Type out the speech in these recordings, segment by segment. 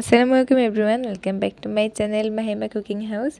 আসসালামু আলাইকুম everyone welcome back to my channel Mahima cooking house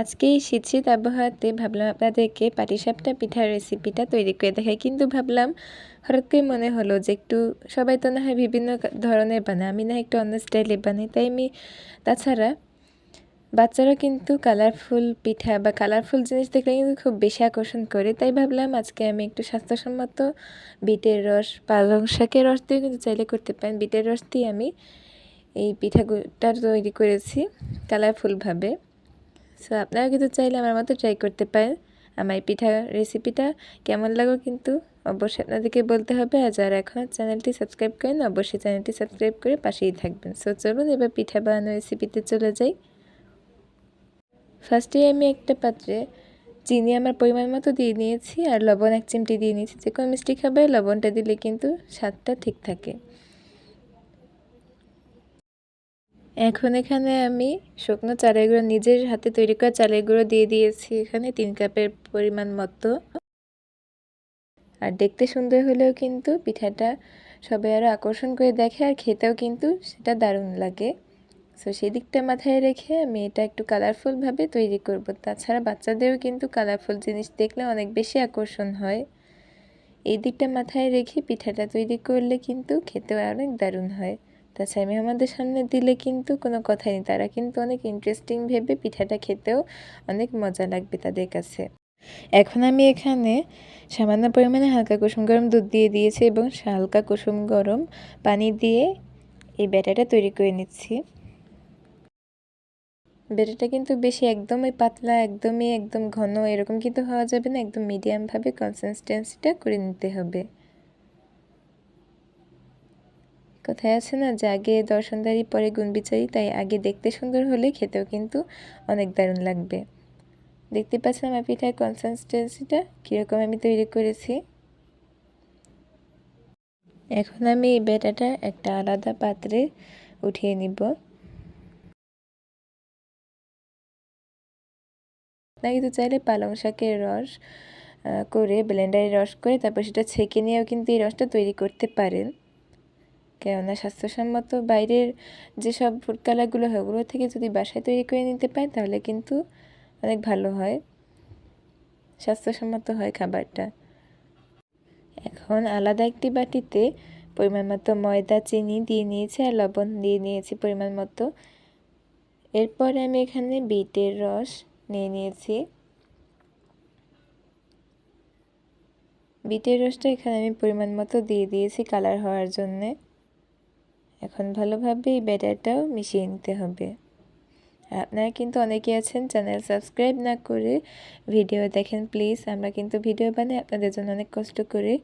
আজকে এই শীত শীত আবহাওয়াতে ভাবলাম আপনাদেরকে পাটিসাপটা পিঠার রেসিপিটা তৈরি করে দেখাই। কিন্তু ভাবলাম, হঠাৎ করে মনে হলো যে একটু সবাই তো না হয় বিভিন্ন ধরনের বানায়, আমি না একটু অন্য স্টাইলে বানাই। তাই আমি, তাছাড়া বাচ্চারা কিন্তু কালারফুল পিঠা বা কালারফুল জিনিস দেখলে কিন্তু খুব বেশি আকর্ষণ করে। তাই ভাবলাম আজকে আমি একটু স্বাস্থ্যসম্মত বিটের রস পালং শাকের রস দিয়ে কিন্তু চাইলে করতে পারেন। বিটের রস দিয়ে আমি এই পিঠাটা তৈরি করেছি কালারফুলভাবে। সো আপনারা কিন্তু চাইলে আমার মতো ট্রাই করতে পারেন। আমার এই পিঠা রেসিপিটা কেমন লাগো কিন্তু অবশ্যই আপনাদেরকে বলতে হবে। আর যারা এখনও চ্যানেলটি সাবস্ক্রাইব করেন, অবশ্যই চ্যানেলটি সাবস্ক্রাইব করে পাশেই থাকবেন। সো চলুন এবার পিঠা বানানো রেসিপিতে চলে যাই। ফার্স্টে আমি একটা পাত্রে চিনি আমার পরিমাণ মতো দিয়ে নিয়েছি আর লবণ এক চিমটি দিয়ে নিয়েছি। যে কোনো মিষ্টি খাবার লবণটা দিলে কিন্তু স্বাদটা ঠিক থাকে। এখন এখানে আমি শুকনো চালের গুঁড়ো, নিজের হাতে তৈরি করা চালের গুঁড়ো দিয়ে দিয়েছি এখানে তিন কাপের পরিমাণ মতো। আর দেখতে সুন্দর হলেও কিন্তু পিঠাটা সবাই আরও আকর্ষণ করে দেখে আর খেতেও কিন্তু সেটা দারুণ লাগে। সো সেই দিকটা মাথায় রেখে আমি এটা একটু কালারফুলভাবে তৈরি করব। তাছাড়া বাচ্চাদেরও কিন্তু কালারফুল জিনিস দেখলে অনেক বেশি আকর্ষণ হয়। এই দিকটা মাথায় রেখে পিঠাটা তৈরি করলে কিন্তু খেতেও অনেক দারুণ হয়। তাছাড়া মেহমানদের সামনে দিলে কিন্তু কোনো কথাই নেই। তারা কিন্তু অনেক ইন্টারেস্টিং ভেবে পিঠাটা খেতেও অনেক মজা লাগবে তাদের কাছে। এখন আমি এখানে সামান্য পরিমাণে হালকা কুসুম গরম দুধ দিয়ে দিয়েছি এবং হালকা কুসুম গরম পানি দিয়ে এই ব্যাটাটা তৈরি করে নিচ্ছি। ব্যাটাটা কিন্তু বেশি একদমই পাতলা, একদমই একদম ঘন, এরকম কিন্তু হওয়া যাবে না। একদম মিডিয়ামভাবে কনসিস্টেন্সিটা করে নিতে হবে। কথায় আছে না যে আগে দর্শনদারি, পরে গুণ বিচারি তাই আগে দেখতে সুন্দর হলে খেতেও কিন্তু অনেক দারুণ লাগবে। দেখতে পাচ্ছেন আমার পিঠার কনসিস্টেন্সিটা কীরকম আমি তৈরি করেছি। এখন আমি এই বেটাটা একটা আলাদা পাত্রে উঠিয়ে নিব। আপনারা কিন্তু চাইলে পালং শাকের রস করে ব্লেন্ডারে রস করে তারপর সেটা ছেঁকে নিয়েও কিন্তু এই রসটা তৈরি করতে পারেন। কেননা স্বাস্থ্যসম্মত বাইরের যেসব ফুড কালারগুলো হয়, ওগুলো থেকে যদি বাসায় তৈরি করে নিতে পারেন তাহলে কিন্তু অনেক ভালো হয়। স্বাস্থ্যসম্মত হয় খাবারটা। এখন আলাদা একটি বাটিতে পরিমাণ মতো ময়দা, চিনি দিয়ে নিয়েছি আর লবণ দিয়ে নিয়েছি পরিমাণ মতো। এরপরে আমি এখানে বিটের রস নিয়ে নিয়েছি। বিটের রসটা এখানে আমি পরিমাণ মতো দিয়ে দিয়েছি কালার হওয়ার জন্যে। এখন ভালোভাবে এই ব্যাটারটাও মিশিয়ে নিতে হবে। আপনারা কিন্তু অনেকে আছেন চ্যানেল সাবস্ক্রাইব না করে ভিডিও দেখেন, প্লিজ। আমরা কিন্তু ভিডিও বানাই আপনাদের জন্য অনেক কষ্ট করে।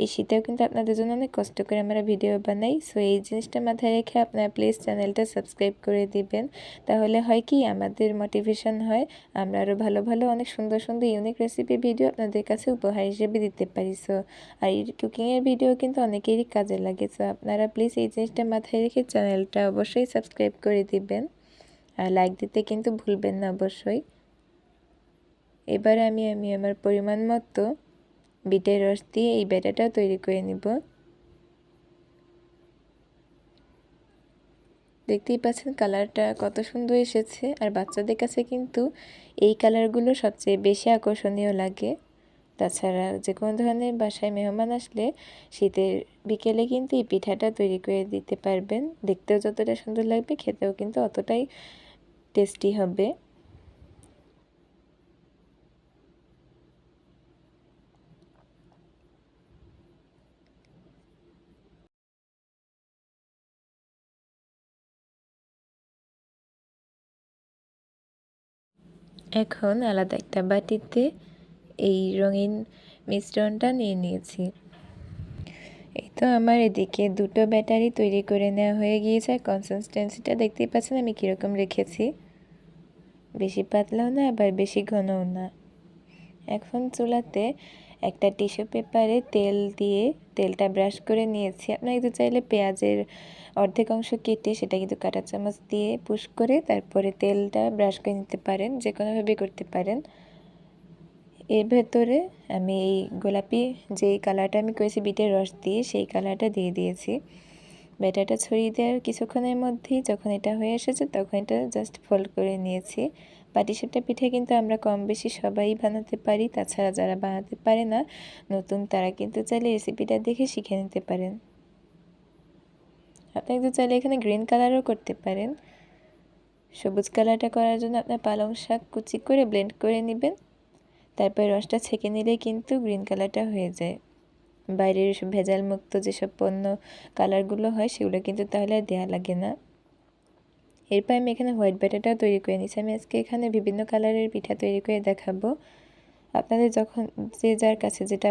এই শীতেও কিন্তু আপনাদের জন্য অনেক কষ্ট করে আমরা ভিডিও বানাই। সো এই জিনিসটা মাথায় রেখে আপনারা প্লিজ চ্যানেলটা সাবস্ক্রাইব করে দিবেন। তাহলে হয় কি, আমাদের মোটিভেশন হয়। আমরা আরও ভালো ভালো, অনেক সুন্দর সুন্দর ইউনিক রেসিপি ভিডিও আপনাদের কাছে উপহার হিসেবে দিতে পারি। সো আর এই কুকিংয়ের ভিডিও কিন্তু অনেকেরই কাজে লাগে। সো আপনারা প্লিজ এই জিনিসটা মাথায় রেখে চ্যানেলটা অবশ্যই সাবস্ক্রাইব করে দিবেন। লাইক দিতে কিন্তু ভুলবেন না অবশ্যই। এবার আমি আমি আমার পরিমাণ মতো বিটের রস দিয়ে এই ব্যাটাটা তৈরি করে নিব। দেখতেই পাচ্ছেন কালারটা কত সুন্দর এসেছে, আর বাচ্চাদের কাছে কিন্তু এই কালারগুলো সবচেয়ে বেশি আকর্ষণীয় লাগে। তাছাড়া যে কোনো ধরনের বাসায় মেহমান আসলে শীতের বিকেলে কিন্তু এই পিঠাটা তৈরি করে দিতে পারবেন। দেখতেও যতটা সুন্দর লাগবে, খেতেও কিন্তু অতটাই টেস্টি হবে। এখন আলাদা একটা বাটিতে এই রঙিন মিশ্রণটা নিয়ে নিয়েছি। তো আমার এদিকে দুটো ব্যাটারি তৈরি করে নেওয়া হয়ে গিয়েছে। আর কনসিস্টেন্সিটা দেখতেই পাচ্ছেন আমি কীরকম রেখেছি। বেশি পাতলাও না, আবার বেশি ঘনও না। এখন চুলাতে একটা টিস্যু পেপারে তেল দিয়ে তেলটা ব্রাশ করে নিয়েছি। আপনারা কিন্তু চাইলে পেঁয়াজের অর্ধেক অংশ কেটে সেটা কিন্তু কাঁটা চামচ দিয়ে পুশ করে তারপরে তেলটা ব্রাশ করে নিতে পারেন যে কোনোভাবে করতে পারেন। এর ভেতরে আমি এই গোলাপি যেই কালারটা আমি করেছি বিটের রস দিয়ে, সেই কালারটা দিয়ে দিয়েছি। ব্যাটারটা ছড়িয়ে দেওয়ার কিছুক্ষণের মধ্যেই যখন এটা হয়ে এসেছে, তখন এটা জাস্ট ফোল্ড করে নিয়েছি। পাটিসাপটা পিঠে কিন্তু আমরা কম বেশি সবাই বানাতে পারি, তাছাড়া যারা বানাতে পারে না, নতুন তারা কিন্তু চাইলে রেসিপিটা দেখে শিখে নিতে পারেন। আপনি কিন্তু চাইলে এখানে গ্রিন কালারও করতে পারেন। সবুজ কালারটা করার জন্য আপনার পালং শাক কুচি করে ব্লেন্ড করে নেবেন। তারপর রসটা ছেঁকে নিলে কিন্তু গ্রিন কালারটা হয়ে যায়। বাইরের ভেজাল মুক্ত যেসব পণ্য কালারগুলো হয়, সেগুলো কিন্তু তাহলে আর দেওয়া লাগে না। এরপর আমি এখানে হোয়াইট ব্যাটারটাও তৈরি করে নিচ্ছি আমি আজকে এখানে বিভিন্ন কালারের পিঠা তৈরি করে দেখাবো। আপনাদের যখন যে যার কাছে যেটা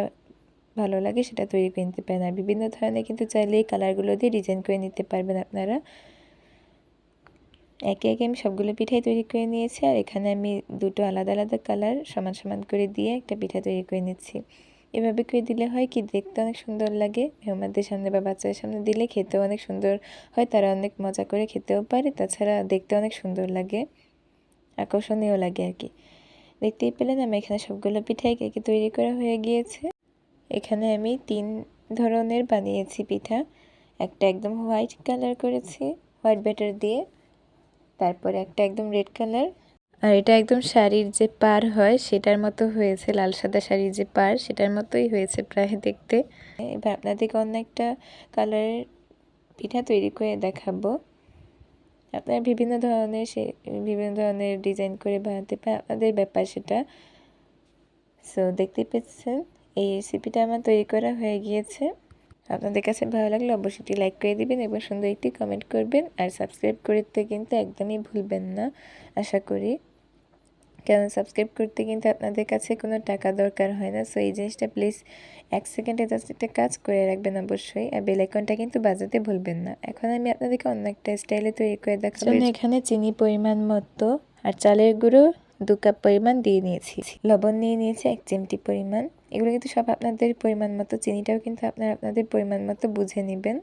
ভালো লাগে সেটা তৈরি করে নিতে পারেন। আর বিভিন্ন ধরনের কিন্তু চাইলে এই কালারগুলো দিয়ে ডিজাইন করে নিতে পারবেন আপনারা। একে একে আমি সবগুলো পিঠাই তৈরি করে নিয়েছি আর এখানে আমি দুটো আলাদা আলাদা কালার সমান সমান করে দিয়ে একটা পিঠা তৈরি করে নিচ্ছি। এভাবে করে দিলে হয় কি দেখতে অনেক সুন্দর লাগে। মেহমানদের সামনে বা বাচ্চাদের সামনে দিলে খেতেও অনেক সুন্দর হয়, তারা অনেক মজা করে খেতেও পারে, তাছাড়া দেখতে অনেক সুন্দর লাগে, আকর্ষণীয় লাগে আর কি। দেখতেই পেলেন আমি এখানে সবগুলো পিঠাই কেকে তৈরি করা হয়ে গিয়েছে। এখানে আমি তিন ধরনের বানিয়েছি পিঠা। একটা একদম হোয়াইট কালার করেছি, হোয়াইট ব্যাটার দিয়ে তারপরে একটা একদম রেড কালার। আর এটা একদম শাড়ির যে পার হয়, সেটার মতো হয়েছে, লাল সাদা শাড়ির যে পার, সেটার মতোই হয়েছে প্রায় দেখতে। এবার আপনাদেরকে অন্য একটা কালারের পিঠা তৈরি করে দেখাবো। আপনারা বিভিন্ন ধরনের সে, বিভিন্ন ধরনের ডিজাইন করে বানাতে পারেন আপনাদের ব্যাপার সেটা। সো দেখতে পেয়েছেন, এই রেসিপিটা আমার তৈরি করা হয়ে গিয়েছে। আপনাদের কাছে ভালো লাগলে অবশ্যই লাইক করে দিবেন এবং সুন্দর একটি কমেন্ট করবেন। আর সাবস্ক্রাইব করতে কিন্তু একদমই ভুলবেন না, আশা করি। কেন সাবস্ক্রাইব করতে কিন্তু আপনাদের কাছে কোনো টাকা দরকার হয় না। সো এই জিনিসটা প্লিজ এক সেকেন্ডে জাস্ট একটা কাজ করে রাখবেন অবশ্যই। আর বেলাইকনটা কিন্তু বাজাতে ভুলবেন না। এখন আমি আপনাদেরকে অন্য একটা স্টাইলে তৈরি করে দেখাবো। এখানে চিনি পরিমাণ মতো আর চালের গুঁড়ো দু কাপ পরিমাণ দিয়ে নিয়েছি। লবণ নিয়ে নিয়েছি এক চিমটি পরিমাণ। এগুলো কিন্তু সব আপনাদের পরিমাণ মতো। চিনিটাও কিন্তু আপনারা আপনাদের পরিমাণ মতো বুঝে নেবেন।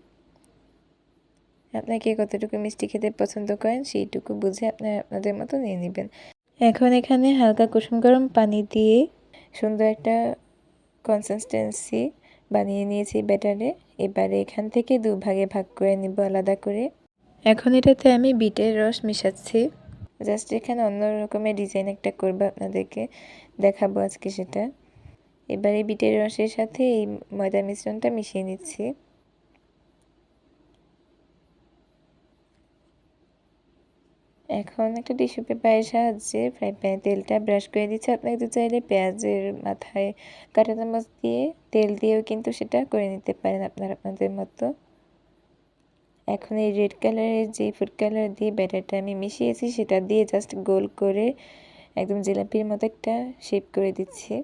আপনাকে কতটুকু মিষ্টি খেতে পছন্দ করেন, সেইটুকু বুঝে আপনার আপনাদের মতো নিয়ে নেবেন। এখন এখানে হালকা কুসুম গরম পানি দিয়ে সুন্দর একটা কনসিস্টেন্সি বানিয়ে নিয়েছি ব্যাটারে এবারে এখান থেকে দু ভাগে ভাগ করে নিব আলাদা করে। এখন এটাতে আমি বিটের রস মিশাচ্ছি। জাস্ট এখানে অন্য রকমের ডিজাইন একটা করব আপনাদেরকে দেখাবো আজকে সেটা। এবারে বিটের রসের সাথে এই ময়দা মিশ্রণটা মিশিয়ে নিচ্ছি। এখন একটা টিস্যু পেপারের সাহায্যে ফ্রাই প্যানে তেলটা ব্রাশ করে দিচ্ছি। আপনারা কিন্তু চাইলে পেঁয়াজের মাথায় কাঁটা চামচ দিয়ে তেল দিয়েও কিন্তু সেটা করে নিতে পারেন আপনারা আপনাদের মতো। এখন এই রেড কালারের যে ফুড কালার দিয়ে ব্যাটারটা আমি মিশিয়েছি, সেটা দিয়ে জাস্ট গোল করে একদম জিলাপির মতো একটা শেপ করে দিচ্ছি।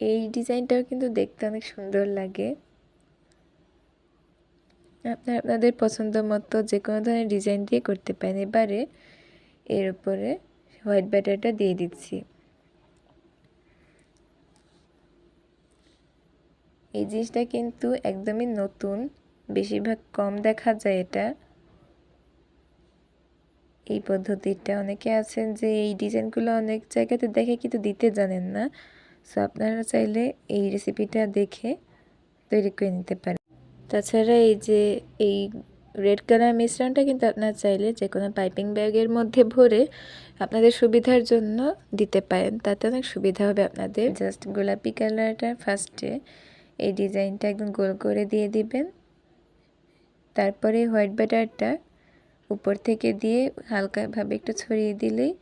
এই ডিজাইনটাও কিন্তু দেখতে অনেক সুন্দর লাগে। আপনার আপনাদের পছন্দ মতো যে কোনো ধরনের ডিজাইন দিয়ে করতে পারেন। এবারে এর উপরে হোয়াইট ব্যাটারটা দিয়ে দিচ্ছি। এই জিনিসটা কিন্তু একদমই নতুন। বেশিরভাগ কম দেখা যায় এটা। এই পদ্ধতিটা অনেকে আছেন যে এই ডিজাইনগুলো অনেক জায়গাতে দেখে কিন্তু দিতে জানেন না। সো আপনারা চাইলে এই রেসিপিটা দেখে তৈরি করে নিতে পারেন। তাছাড়া এই যে এই রেড কালার মিশ্রণটা কিন্তু আপনারা চাইলে যে কোনো পাইপিং ব্যাগের মধ্যে ভরে আপনাদের সুবিধার জন্য দিতে পারেন। তাতে অনেক সুবিধা হবে আপনাদের। জাস্ট গোলাপি কালারটা ফার্স্টে এই ডিজাইনটা একদম গোল করে দিয়ে দিবেন। তারপরে হোয়াইট ব্যাটারটা উপর থেকে দিয়ে হালকাভাবে একটু ছড়িয়ে দিলেই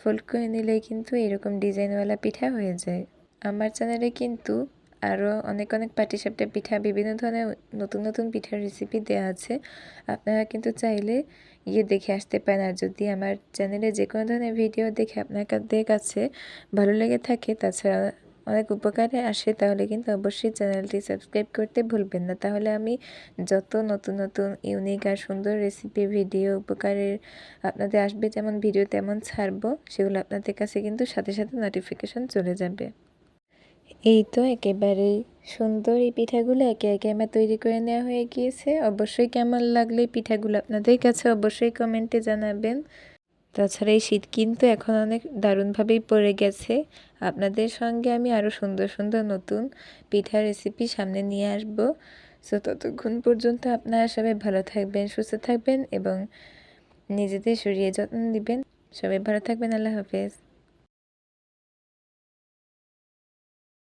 ফোল্ড করে নিলেই কিন্তু এরকম ডিজাইনওয়ালা পিঠা হয়ে যায়। আমার চ্যানেলে কিন্তু আরও অনেক অনেক পাটিসাপটা পিঠা, বিভিন্ন ধরনের নতুন নতুন পিঠার রেসিপি দেওয়া আছে। আপনারা কিন্তু চাইলে গিয়ে দেখে আসতে পারেন। আর যদি আমার চ্যানেলে যে কোনো ধরনের ভিডিও দেখে আপনাদের কাছে ভালো লেগে থাকে, তাছাড়া অনেক উপকারে আসে, তাহলে কিন্তু অবশ্যই চ্যানেলটি সাবস্ক্রাইব করতে ভুলবেন না। তাহলে আমি যত নতুন নতুন, ইউনিক আর সুন্দর রেসিপি ভিডিও উপকারের আপনাদের আসবে, যেমন ভিডিও তেমন ছাড়বো, সেগুলো আপনাদের কাছে কিন্তু সাথে সাথে নোটিফিকেশন চলে যাবে। এই তো একেবারে সুন্দর এই পিঠাগুলো একে একে আমার তৈরি করে নেওয়া হয়ে গিয়েছে। অবশ্যই কেমন লাগলে পিঠাগুলো আপনাদের কাছে অবশ্যই কমেন্টে জানাবেন। তাছাড়া এই শীত কিন্তু এখন অনেক দারুণভাবেই পড়ে গেছে। আপনাদের সঙ্গে আমি আরও সুন্দর সুন্দর নতুন পিঠা রেসিপি সামনে নিয়ে আসব। সো ততক্ষণ পর্যন্ত আপনারা সবাই ভালো থাকবেন, সুস্থ থাকবেন এবং নিজেদের শরীরে যত্ন দিবেন। সবাই ভালো থাকবেন, আল্লাহ হাফেজ।